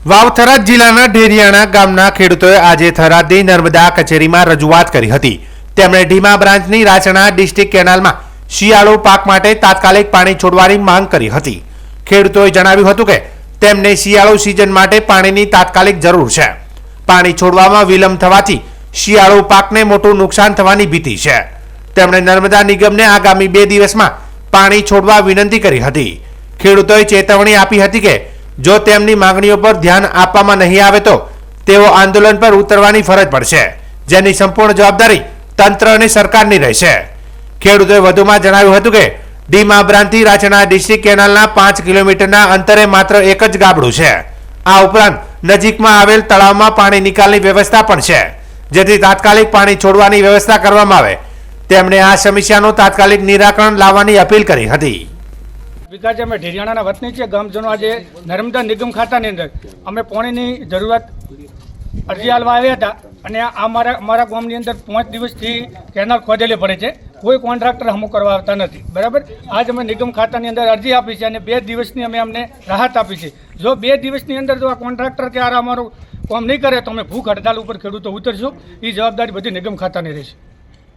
વાવ થરાદ જિલ્લાના ઢેરિયાણા ગામના ખેડૂતોએ આજે થરાદની નર્મદા કચેરીમાં રજૂઆત કરી હતી. તેમણે ઢીમા બ્રાન્ચની રાચણા ડિસ્ટ્રિક્ટ કેનાલમાં શિયાળુ પાક માટે તાત્કાલિક પાણી છોડવાની માંગ કરી હતી. ખેડૂતોએ જણાવ્યું હતું કે, તેમને શિયાળુ સિઝન માટે પાણીની તાત્કાલિક જરૂર છે. પાણી છોડવામાં વિલંબ થવાથી શિયાળુ પાકને મોટું નુકસાન થવાની ભીતિ છે. તેમણે નર્મદા નિગમને આગામી બે દિવસમાં પાણી છોડવા વિનંતી કરી હતી. ખેડૂતોએ ચેતવણી આપી હતી કે જો તેમની માંગણીઓ પર ધ્યાન આપવામાં નહીં આવે તો તેઓ આંદોલન પર ઉતરવાની ફરજ પડશે, જેની સંપૂર્ણ જવાબદારી તંત્ર અને સરકારની રહેશે. ખેડૂતોએ વધુમાં જણાવ્યું હતું કે, ડીમા બ્રાંતિ રાચના ડિસ્ટ્રિક્ટ કેનાલના પાંચ કિલોમીટરના અંતરે માત્ર એક જ ગાબડું છે. આ ઉપરાંત નજીકમાં આવેલ તળાવમાં પાણી નિકાલની વ્યવસ્થા પણ છે, જેથી તાત્કાલિક પાણી છોડવાની વ્યવસ્થા કરવામાં આવે. તેમણે આ સમસ્યાનું તાત્કાલિક નિરાકરણ લાવવાની અપીલ કરી હતી. વિકાસ અમે ઢેરિયાણાના વતની છે ગામજનો આજે નર્મદા નિગમ ખાતાની અંદર, અમે પાણીની જરૂરત અરજી હાલવા આવ્યા હતા અને આ અમારા અમારા ગામની અંદર પાંચ દિવસથી કેનાલ ખોદેલી પડે છે. કોઈ કોન્ટ્રાક્ટર અમુક કરવા આવતા નથી. બરાબર? આજ અમે નિગમ ખાતાની અંદર અરજી આપી છે અને બે દિવસની અમે અમને રાહત આપી છે. જો બે દિવસની અંદર જો આ કોન્ટ્રાક્ટર ત્યારે અમારું કામ નહીં કરે તો અમે ભૂખ હડતાલ ઉપર ખેડૂતો ઉતરશું. એ જવાબદારી બધી નિગમ ખાતાની રહેશે.